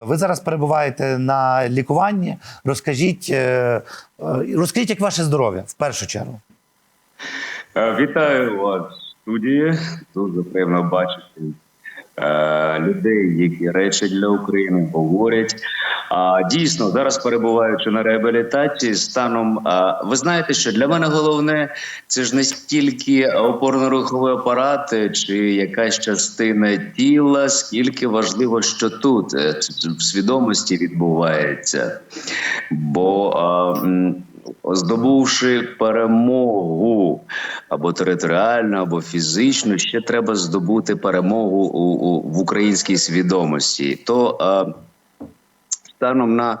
Ви зараз перебуваєте на лікуванні. Розкажіть, е, е, розкажіть, як ваше здоров'я в першу чергу. Е, Вітаю вас в студії. Дуже приємно бачити людей, які речі для України говорять. А дійсно, зараз перебуваючи на реабілітації, станом а, ви знаєте, що для мене головне це ж не стільки опорно-руховий апарат е, чи якась частина тіла, скільки важливо, що тут е, в свідомості відбувається. Бо здобувши перемогу або територіальну, або фізичну, ще треба здобути перемогу у, у, в українській свідомості. То а, станом на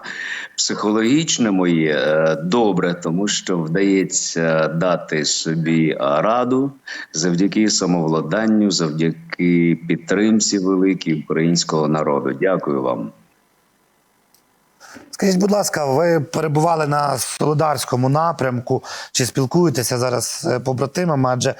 психологічному є е, добре, тому що вдається дати собі раду завдяки самовладанню, завдяки підтримці великій українського народу. Дякую вам. Скажіть, будь ласка, ви перебували на Солидарському напрямку. Чи спілкуєтеся зараз з побратимами? Адже е,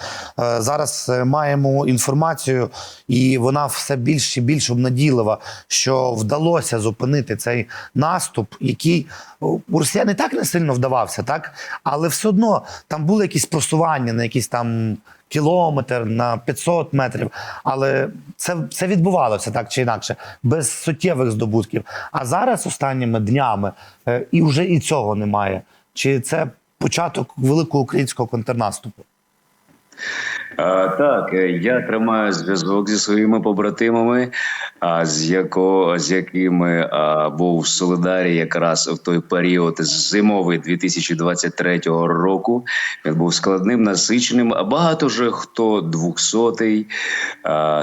зараз е, маємо інформацію, і вона все більш і більш обнадійлива, що вдалося зупинити цей наступ, який у росіян і так не сильно вдавався, так але все одно там були якісь просування на якісь там кілометр, на 500 метрів. Але це, це відбувалося так чи інакше, без суттєвих здобутків. А зараз останніми днями е, і вже і цього немає. Чи це початок великого українського контрнаступу? Так, е, я тримаю зв'язок зі своїми побратимами, з, яко, з якими був в Солидарі якраз в той період зимовий 2023 року. Він був складним, насиченим. А багато вже хто двохсотий,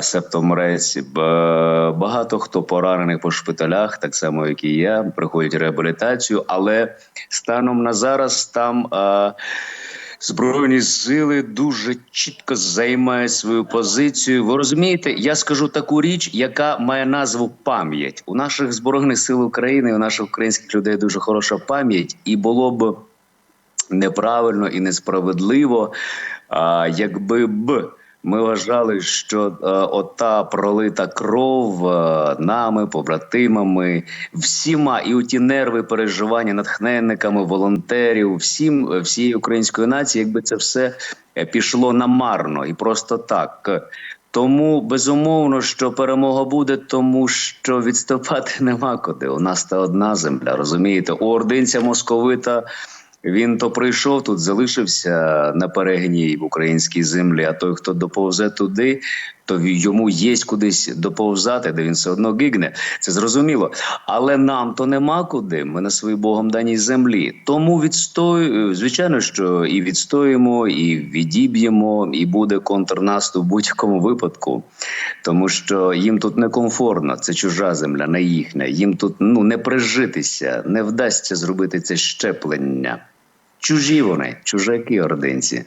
септомрець, ба- багато хто поранений по шпиталях, так само як і я, приходять реабілітацію. Але станом на зараз там. Збройні сили дуже чітко займають свою позицію. Ви розумієте, я скажу таку річ, яка має назву пам'ять. У наших збройних сил України, у наших українських людей дуже хороша пам'ять, і було б неправильно і несправедливо, а, якби б. Ми вважали, що е, ота пролита кров е, нами, побратимами, всіма і оті нерви переживання натхненниками, волонтерів, всім е, всієї української нації, якби це все е, пішло намарно і просто так. Тому безумовно, що перемога буде, тому що відступати нема куди. У нас та одна земля, розумієте? У ординця московита. Він то прийшов тут, залишився на перегній в українській землі. А той, хто доповзе туди, то йому є кудись доповзати, де він все одно гигне. Це зрозуміло. Але нам то нема куди. Ми на своїй богом даній землі. Тому відстою, звичайно, що і відстоїмо, і відіб'ємо, і буде контрнаступ в будь-якому випадку, тому що їм тут некомфортно. Це чужа земля, не їхня. Їм тут ну не прижитися, не вдасться зробити це щеплення. Чужі вони, чужаки ординці.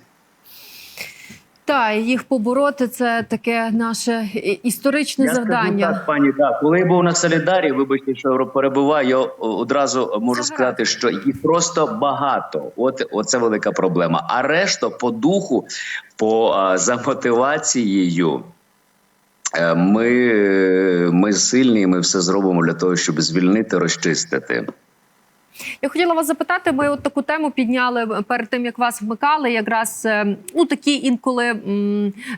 Та їх побороти це таке наше історичне Я завдання. Скажу так, пані, так. Коли я був на Солідарі, вибачте, що перебуваю, я одразу можу Це сказати, що їх просто багато. От оце велика проблема. А решта по духу, по за мотивацією. е, Ми, ми сильні, і ми все зробимо для того, щоб звільнити, розчистити. Я хотіла вас запитати. Ми от таку тему підняли перед тим, як вас вмикали. Якраз е, ну такі інколи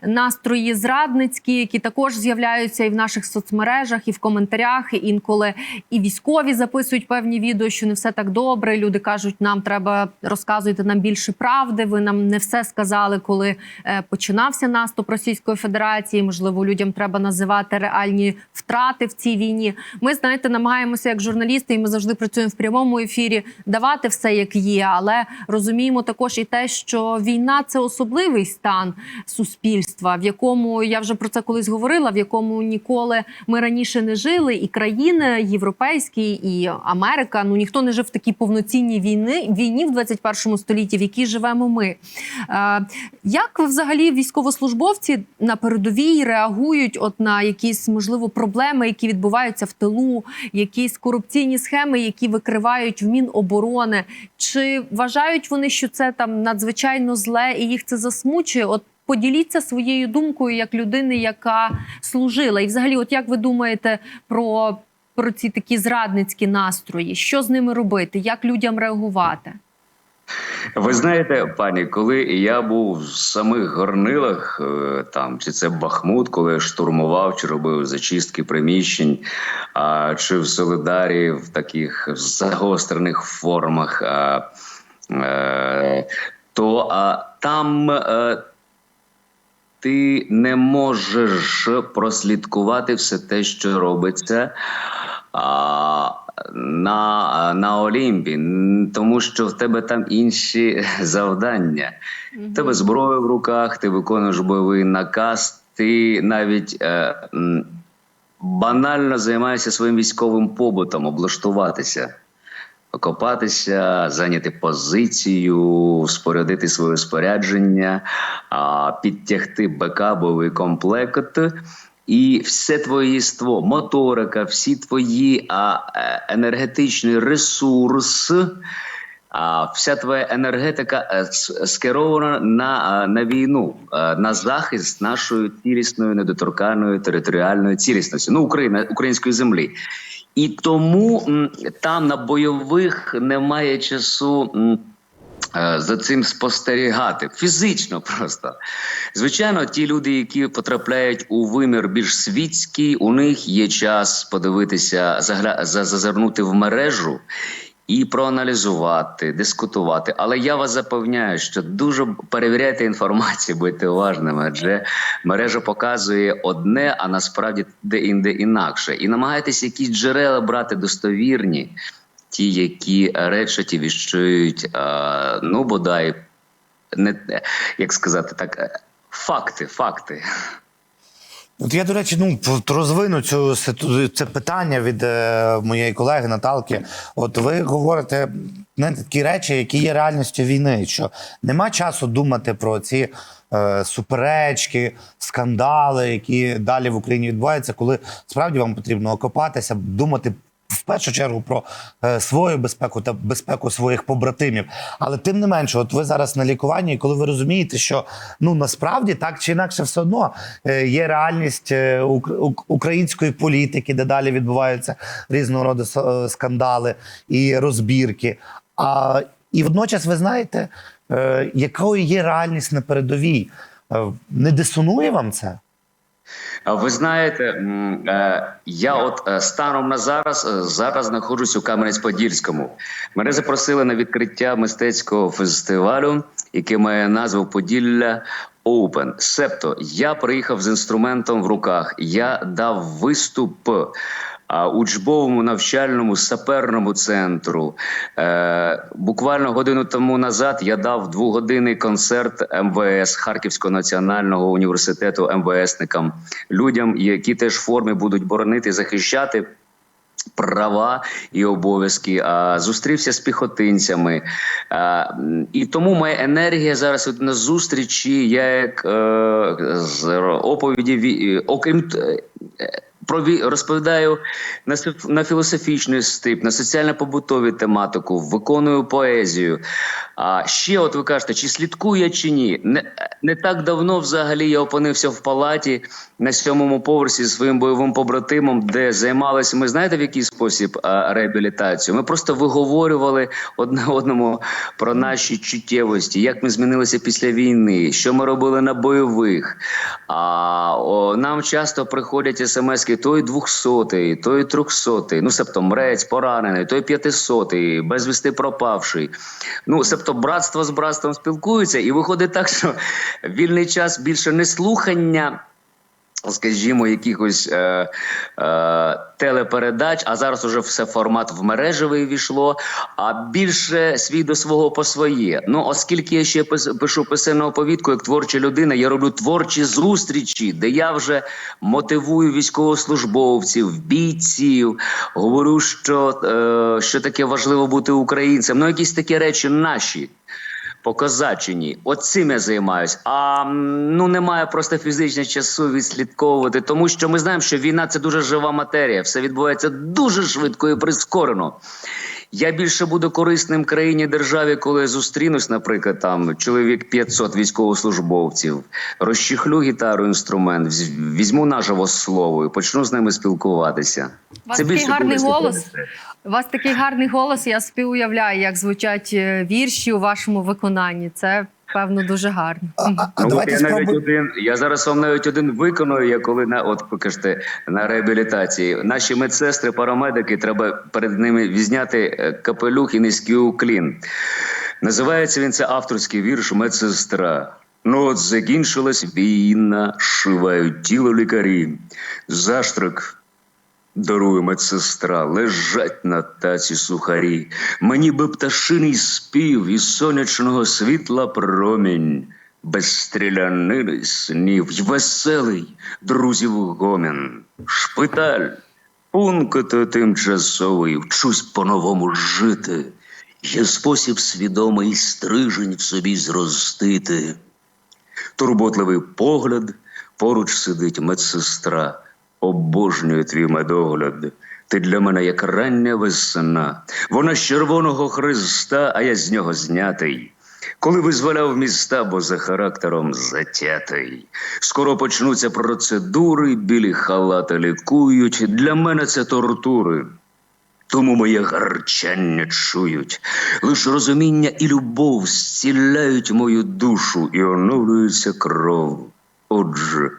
настрої зрадницькі, які також з'являються і в наших соцмережах, і в коментарях. І інколи і військові записують певні відео, що не все так добре. Люди кажуть, нам треба розказуйте нам більше правди. Ви нам не все сказали, коли е, починався наступ Російської Федерації. Можливо, людям треба називати реальні втрати в цій війні. Ми знаєте, намагаємося як журналісти, і ми завжди працюємо в прямому ефірі, давати все як є, але розуміємо також і те, що війна це особливий стан суспільства, в якому я вже про це колись говорила, в якому ніколи ми раніше не жили, і країни європейські, і Америка. Ну ніхто не жив в такій повноцінній війни війні в 21 столітті, в якій живемо ми. Е, як взагалі військовослужбовці на передовій реагують от на якісь можливо проблеми, які відбуваються в тилу, якісь корупційні схеми, які викривають в Міноборони? Чи вважають вони, що це там надзвичайно зле і їх це засмучує? От поділіться своєю думкою як людини, яка служила, і взагалі, от як ви думаєте про про ці такі зрадницькі настрої? Що з ними робити? Як людям реагувати? Ви знаєте, пані, коли я був в самих горнилах, е, там чи це Бахмут, коли я штурмував, чи робив зачистки приміщень, а, чи в Солидарі в таких загострених формах, а, е, то а, там. е, ти не можеш прослідкувати все те, що робиться а, на, на Олімпі, тому що в тебе там інші завдання. В тебе зброя в руках, ти виконуєш бойовий наказ, ти навіть е, банально займаєшся своїм військовим побутом, облаштуватися. Окопатися, зайняти позицію, спорядити своє спорядження, підтягти БК, бойовий комплект, і все твоє єство, моторика, всі твої а, е, енергетичний ресурс, а, вся твоя енергетика е, скерована на, е, на війну, на захист нашої цілісної, недоторканої територіальної цілісності, ну Україна, української землі. І тому там на бойових немає часу. Е, За цим спостерігати фізично просто. Звичайно, ті люди, які потрапляють у вимір більш світський, у них є час подивитися, загля... зазирнути в мережу і проаналізувати, дискутувати. Але я вас запевняю, що дуже перевіряйте інформацію, будьте уважними, адже мережа показує одне, а насправді де-інде інакше. І намагайтеся якісь джерела брати достовірні, ті, які речать і віщують, ну бодай, не як сказати так, факти, факти. От я, до речі, ну розвину цю це питання від е, моєї колеги Наталки. От ви говорите не такі речі, які є реальністю війни, що нема часу думати про ці е, суперечки, скандали, які далі в Україні відбуваються, коли справді вам потрібно окопатися, думати. В першу чергу про е, свою безпеку та безпеку своїх побратимів. Але тим не менше, от ви зараз на лікуванні, і коли ви розумієте, що ну насправді так чи інакше все одно е, є реальність е, ук- ук- української політики, де далі відбуваються різного роду скандали і розбірки. А і водночас ви знаєте, якою є реальність на передовій. Не дисонує вам це? Ви знаєте, е, я от е, станом на зараз е, зараз знаходжусь у Кам'янець-Подільському. Мене запросили на відкриття мистецького фестивалю, який має назву Поділля Open. Себто я приїхав з інструментом в руках. Я дав виступ. Учбовому навчальному саперному центру е, буквально годину тому назад я дав двогодинний концерт МВС Харківського національного університету МВСникам, людям, які теж в формі будуть боронити, захищати. Права і обов'язки, а зустрівся з піхотинцями, а, і тому моя енергія зараз от на зустрічі. Я як е, з оповіді е, окрім е, розповідаю на на філософічний стип, на соціально-побутові тематику, виконую поезію. А ще, от ви кажете, чи слідкую я чи ні? Не, не так давно взагалі я опинився в палаті на сьомому поверсі зі своїм бойовим побратимом, де займалися ми знаєте в який спосіб а, реабілітацію. Ми просто виговорювали одне одному про наші чуттєвості, як ми змінилися після війни, що ми робили на бойових. А о, нам часто приходять смски той двохсотий, той трьохсотий, ну себто мрець, поранений, той п'ятисотий, безвісти пропавший. Ну, себто братство з братством спілкуються, і виходить так, що вільний час більше не слухання. Скажімо, якихось е, е, телепередач, а зараз уже все формат в мережевий війшло, а більше свій до свого по своє. Ну, оскільки я ще пишу писемну повідку як творча людина, я роблю творчі зустрічі, де я вже мотивую військовослужбовців, бійців, говорю, що, е, що таке важливо бути українцем. Ну, якісь такі речі наші по козачині. От цим я займаюся. А ну немає просто фізичного часу відслідковувати, тому що ми знаємо, що війна це дуже жива матерія, все відбувається дуже швидко і прискорено. Я більше буду корисним країні державі, коли зустрінусь, наприклад, там чоловік 500 військовослужбовців, розчіхлю гітару, інструмент, візьму наживо слово і почну з ними спілкуватися. У вас такий більше гарний голос. У вас такий гарний голос. Я співуявляю, уявляю, як звучать е, вірші у вашому виконанні. Це певно дуже гарно. А, а, а Ну, давайте я навіть один. Я зараз вам навіть один виконую. Я коли на от покажете на реабілітації. Наші медсестри, парамедики, треба перед ними візняти е, капелюх і низький уклін. Називається він це авторський вірш Медсестра. Ну от закінчилась війна, шивають тіло лікарі. Заштрик Дарує медсестра, лежать на таці сухарі. Мені би пташиний спів і сонячного світла промінь, без стрілянини снів й веселий друзів гомін. Шпиталь, пункт тимчасовий, вчусь по-новому жити. Є спосіб свідомий стрижень в собі зростити. Турботливий погляд, поруч сидить медсестра. Обожнюю твій медогляд. Ти для мене як рання весна. Вона з червоного хреста, а я з нього знятий. Коли визволяв міста, бо за характером затятий. Скоро почнуться процедури, білі халати лікують. Для мене це тортури. Тому моє гарчання чують. Лиш розуміння і любов зціляють мою душу і оновлюється кров. Отже,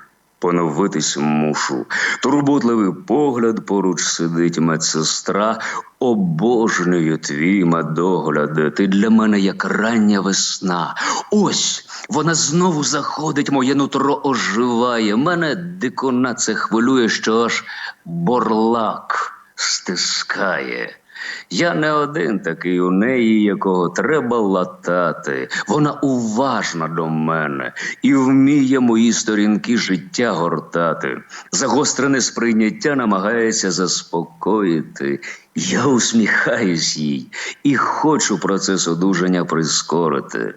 поновитись мушу. Турботливий погляд поруч сидить медсестра. Обожнюю твій медогляд. Ти для мене як рання весна. Ось вона знову заходить, моє нутро оживає. Мене дикона це хвилює, що аж борлак стискає. Я не один такий у неї, якого треба латати. Вона уважна до мене і вміє мої сторінки життя гортати. Загострене сприйняття намагається заспокоїти. Я усміхаюсь їй і хочу процес одужання прискорити.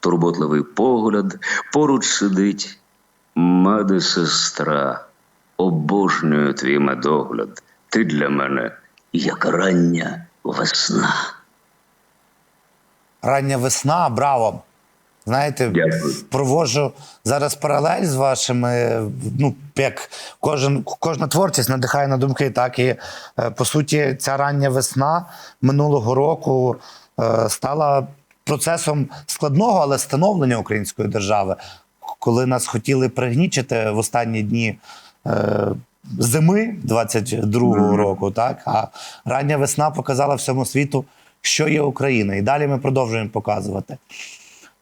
Турботливий погляд поруч сидить медсестра. Обожнюю твій медогляд. Ти для мене як рання весна. Рання весна, браво. Знаєте, Дякую. проводжу зараз паралель з вашими. Ну, як кожен, кожна творчість надихає на думки, так і е, по суті, ця рання весна минулого року е, стала процесом складного, але становлення української держави, коли нас хотіли пригнічити в останні дні. Зими 22-го року, так а рання весна показала всьому світу, що є Україна, і далі ми продовжуємо показувати.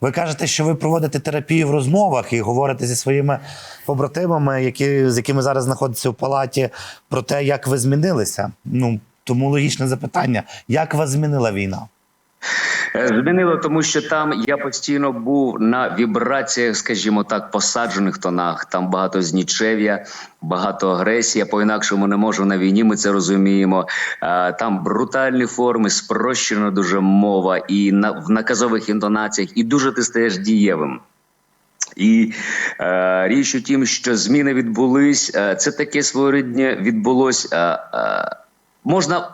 Ви кажете, що ви проводите терапію в розмовах і говорите зі своїми побратимами, які, з якими зараз знаходяться в палаті, про те, як ви змінилися. Ну тому логічне запитання: як вас змінила війна? Е, Змінило, тому що там я постійно був на вібраціях, скажімо так, посаджених тонах. Там багато знічев'я, багато агресії. По-інакшому не можу на війні. Ми це розуміємо. Е, Там брутальні форми, спрощена дуже мова, і на в наказових інтонаціях, і дуже ти стаєш дієвим. І е, річ у тім, що зміни відбулись. Е, це таке своєрідне відбулось. Е, е, можна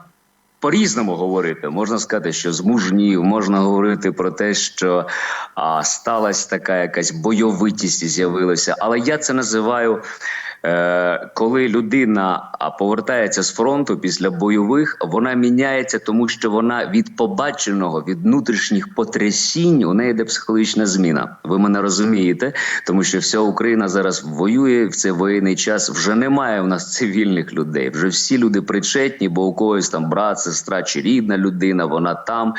по-різному говорити. Можна сказати, що змужнів, можна говорити про те, що а, сталася така якась бойовитість з'явилася. Але я це називаю. Е, коли людина повертається з фронту після бойових, вона міняється, тому що вона від побаченого, від внутрішніх потрясінь у неї йде психологічна зміна. Ви мене розумієте, тому що вся Україна зараз воює в цей воєнний час. Вже немає в нас цивільних людей. Вже всі люди причетні, бо у когось там брат, сестра чи рідна людина, вона там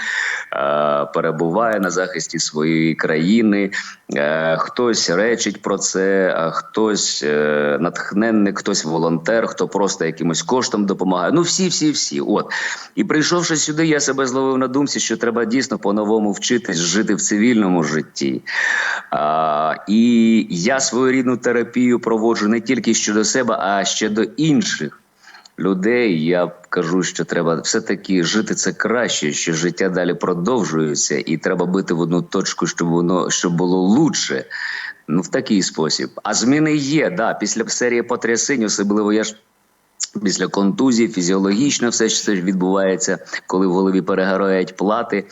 е, перебуває на захисті своєї країни. Е, хтось речить про це, а хтось е, натхненник, хтось волонтер, хто просто якимось коштом допомагає. Ну всі, всі, всі. От і прийшовши сюди, я себе зловив на думці, що треба дійсно по-новому вчитись жити в цивільному житті. А, і я свою рідну терапію проводжу не тільки щодо себе, а ще до інших. Людей я кажу, що треба все-таки жити це краще, що життя далі продовжується, і треба бити в одну точку, щоб воно щоб було лучше. Ну в такий спосіб. А зміни є. Да, після серії потрясень, особливо я ж Після контузії фізіологічно все ж це відбувається, коли в голові перегорають плати.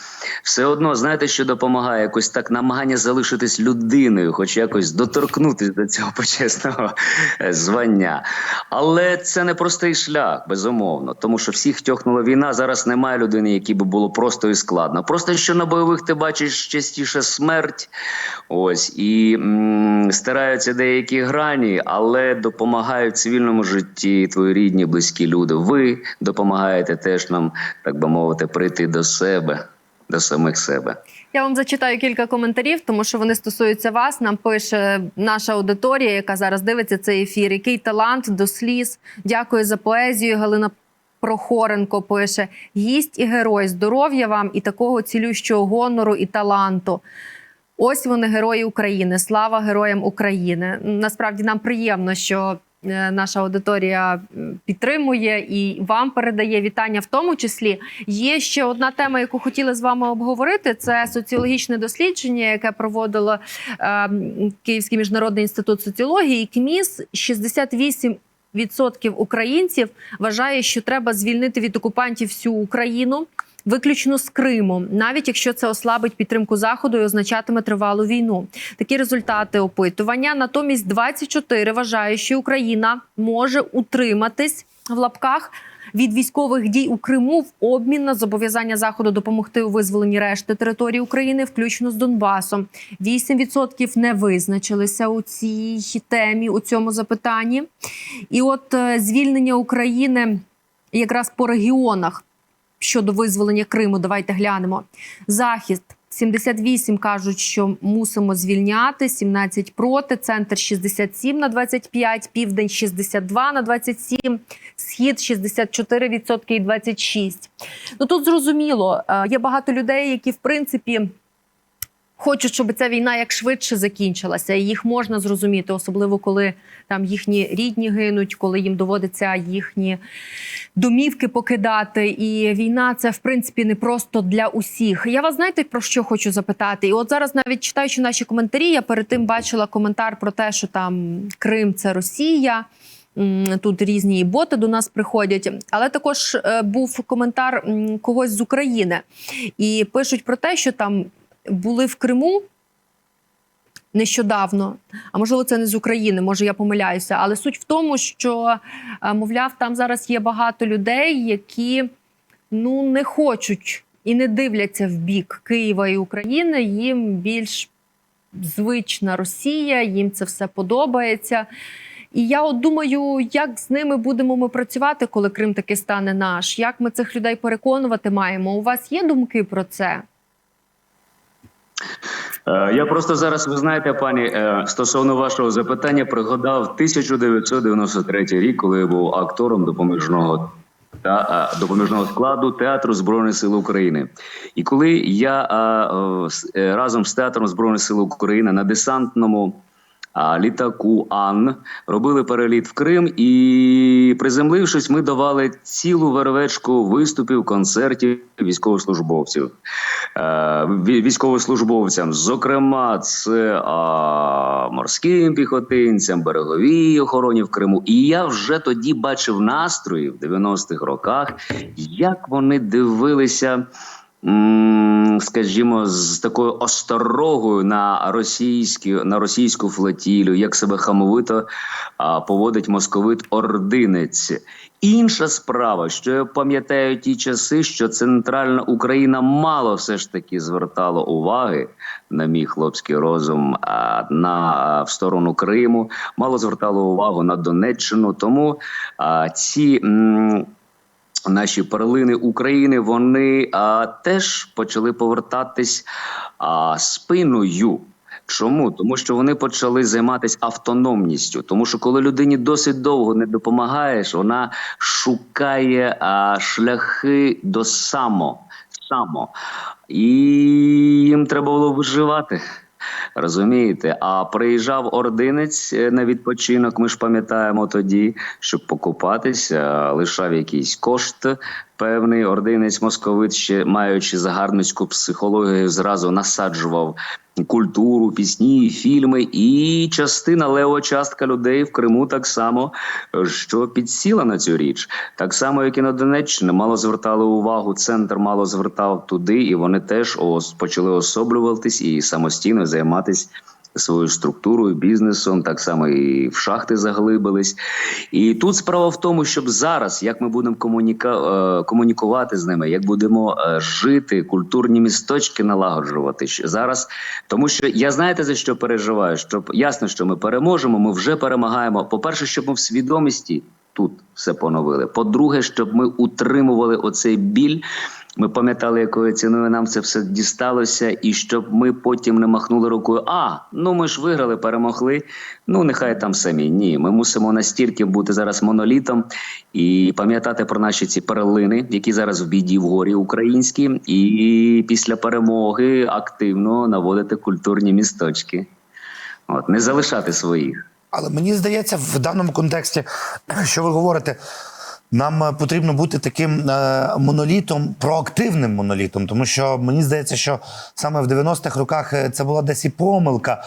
Все одно, знаєте, що допомагає якось так намагання залишитись людиною, хоч якось доторкнутися до цього почесного е, звання. Але це не простий шлях, безумовно, тому що всіх тьохнула війна. Зараз немає людини, якій би було просто і складно. Просто що на бойових ти бачиш частіше смерть, ось і м, стараються деякі грані, але допомагають цивільному житті твої рідні, близькі люди. Ви допомагаєте теж нам, так би мовити, прийти до себе, до самих себе. Я вам зачитаю кілька коментарів, тому що вони стосуються вас. Нам пише наша аудиторія, яка зараз дивиться цей ефір. Який талант до сліз. Дякую за поезію. Галина Прохоренко пише: гість і герой, здоров'я вам і такого цілющого гонору і таланту. Ось вони, герої України. Слава героям України. Насправді нам приємно, що наша аудиторія підтримує і вам передає вітання. В тому числі є ще одна тема, яку хотіли з вами обговорити. Це соціологічне дослідження, яке проводило е, Київський міжнародний інститут соціології. КМІС 68 Відсотків українців вважає, що треба звільнити від окупантів всю Україну, виключно з Криму, навіть якщо це ослабить підтримку заходу і означатиме тривалу війну. Такі результати опитування. Натомість 24 вважає, що Україна може утриматись в лапках. Від військових дій у Криму в обмін на зобов'язання заходу допомогти у визволенні решти території України, включно з Донбасом. 8% не визначилися у цій темі у цьому запитанні. І от е, звільнення України якраз по регіонах щодо визволення Криму. Давайте глянемо. Захист 78 кажуть, що мусимо звільняти, 17 проти, центр 67 на 25, південь 62 на 27, схід 64% і 26. Ну тут зрозуміло, е, є багато людей, які в принципі. Хочуть, щоб ця війна як швидше закінчилася, і їх можна зрозуміти, особливо коли там їхні рідні гинуть, коли їм доводиться їхні домівки покидати. І війна це в принципі не просто для усіх. Я вас знаєте про що хочу запитати? І от зараз, навіть читаючи наші коментарі, я перед тим бачила коментар про те, що там Крим це Росія. Тут різні боти до нас приходять, але також е, був коментар когось з України, і пишуть про те, що там були в Криму нещодавно, а можливо, це не з України, може я помиляюся. Але суть в тому, що е, мовляв, там зараз є багато людей, які ну не хочуть і не дивляться в бік Києва і України. Їм більш звична Росія, їм це все подобається. І я от думаю, як з ними будемо ми працювати, коли Крим таки стане наш? Як ми цих людей переконувати маємо? У вас є думки про це? Е, Я просто зараз, ви знаєте, пані, е, стосовно вашого запитання, пригадав 1993 рік, коли я був актором допоміжного та е, допоміжного складу театру Збройних сил України. І коли я разом з театром Збройних сил України на десантному літаку Ан робили переліт в Крим, і приземлившись, ми давали цілу вервечку виступів, концертів військовослужбовців. Е, військовослужбовцям, зокрема, це а, морським піхотинцям, береговій охороні в Криму. І я вже тоді бачив настрої в 90-х роках, як вони дивилися. Скажімо, з такою осторогою на російські на російську флотілю, як себе хамовито поводить московит ординець. Інша справа, що я пам'ятаю ті часи, що центральна Україна мало все ж таки звертала уваги на мій хлопський розум а, на в сторону Криму, мало звертало увагу на Донеччину. Тому а, ці. м, Наші перлини України вони а, теж почали повертатись а, спиною. Чому? Тому що вони почали займатися автономністю. Тому що коли людині досить довго не допомагаєш, вона шукає а, шляхи до само, само. І їм треба було виживати. Розумієте, а приїжджав ординець е, на відпочинок. Ми ж пам'ятаємо тоді, щоб покупатися, лишав якийсь кошт. Певний ординець московит, ще маючи загарбницьку психологію, зразу насаджував культуру, пісні, фільми, і частина лево частка людей в Криму так само, що підсіла на цю річ. Так само, як і на Донеччині, мало звертали увагу, центр мало звертав туди, і вони теж ос- почали особлюватись і самостійно займатися своєю структурою, бізнесом, так само і в шахти заглибились. І тут справа в тому, щоб зараз, як ми будемо комуніка... е, комунікувати з ними, як будемо е, жити, культурні місточки налагоджувати зараз. Тому що я знаєте за що переживаю? Щоб ясно, що ми переможемо, ми вже перемагаємо. По-перше, щоб ми в свідомості тут все поновили. По-друге, щоб ми утримували оцей біль. Ми пам'ятали, якою ціною нам це все дісталося, і щоб ми потім не махнули рукою. А ну ми ж виграли, перемогли. Ну нехай там самі. Ні, ми мусимо настільки бути зараз монолітом і пам'ятати про наші ці перлини, які зараз в біді в горі українські, і після перемоги активно наводити культурні місточки. От не залишати своїх. Але мені здається, в даному контексті, що ви говорите, нам е, потрібно бути таким е, монолітом, проактивним монолітом, тому що мені здається, що саме в 90-х роках е, це була десь і помилка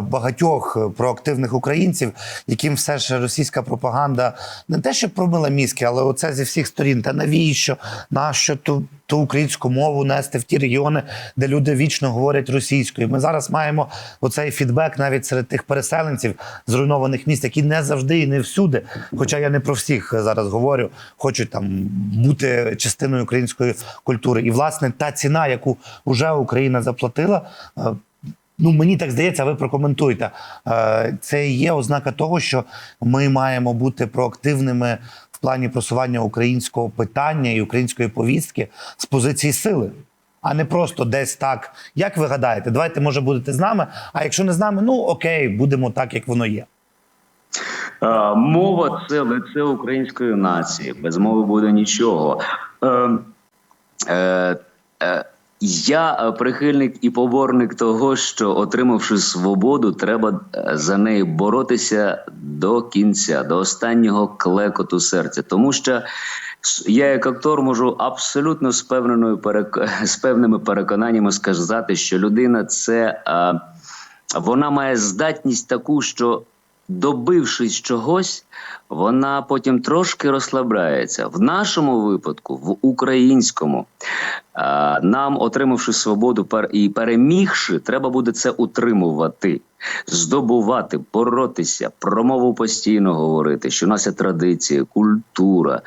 багатьох проактивних українців, яким все ж російська пропаганда не те, що промила мізки, але оце зі всіх сторін. Та навіщо? Нащо ту, ту українську мову нести в ті регіони, де люди вічно говорять російською? Ми зараз маємо оцей фідбек навіть серед тих переселенців зруйнованих міст, які не завжди і не всюди. Хоча я не про всіх зараз говорю, хочуть там бути частиною української культури. І власне та ціна, яку вже Україна заплатила. е, Ну, мені так здається, ви прокоментуйте. Е, Це є ознака того, що ми маємо бути проактивними в плані просування українського питання і української повістки з позиції сили, а не просто десь так. Як ви гадаєте, давайте може будете з нами. А якщо не з нами, ну окей, будемо так, як воно є. Е, Мова це лице української нації. Без мови буде нічого. Е, е, я е, прихильник і поборник того, що отримавши свободу, треба е, за неї боротися до кінця, до останнього клекоту серця. Тому що я, як актор, можу абсолютно з перек- з певними переконаннями сказати, що людина це е, вона має здатність таку, що добившись чогось, вона потім трошки розслабляється. В нашому випадку, в українському, нам, отримавши свободу і перемігши, треба буде це утримувати, здобувати, боротися, про мову постійно говорити, що в нас є традиція, культура,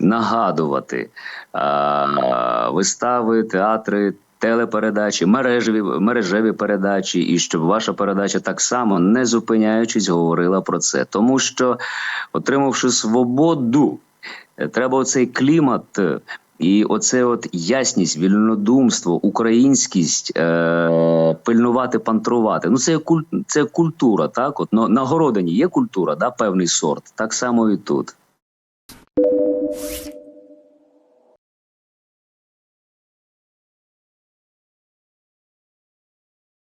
нагадувати а, вистави, театри. Телепередачі, мережеві, мережеві передачі, і щоб ваша передача так само не зупиняючись говорила про це, тому що отримавши свободу, е, треба оцей клімат е, і оце от ясність, вільнодумство, українськість е- пильнувати, пантрувати. Ну це куль... це культура, так от но на городині є культура, да, певний сорт, так само і тут.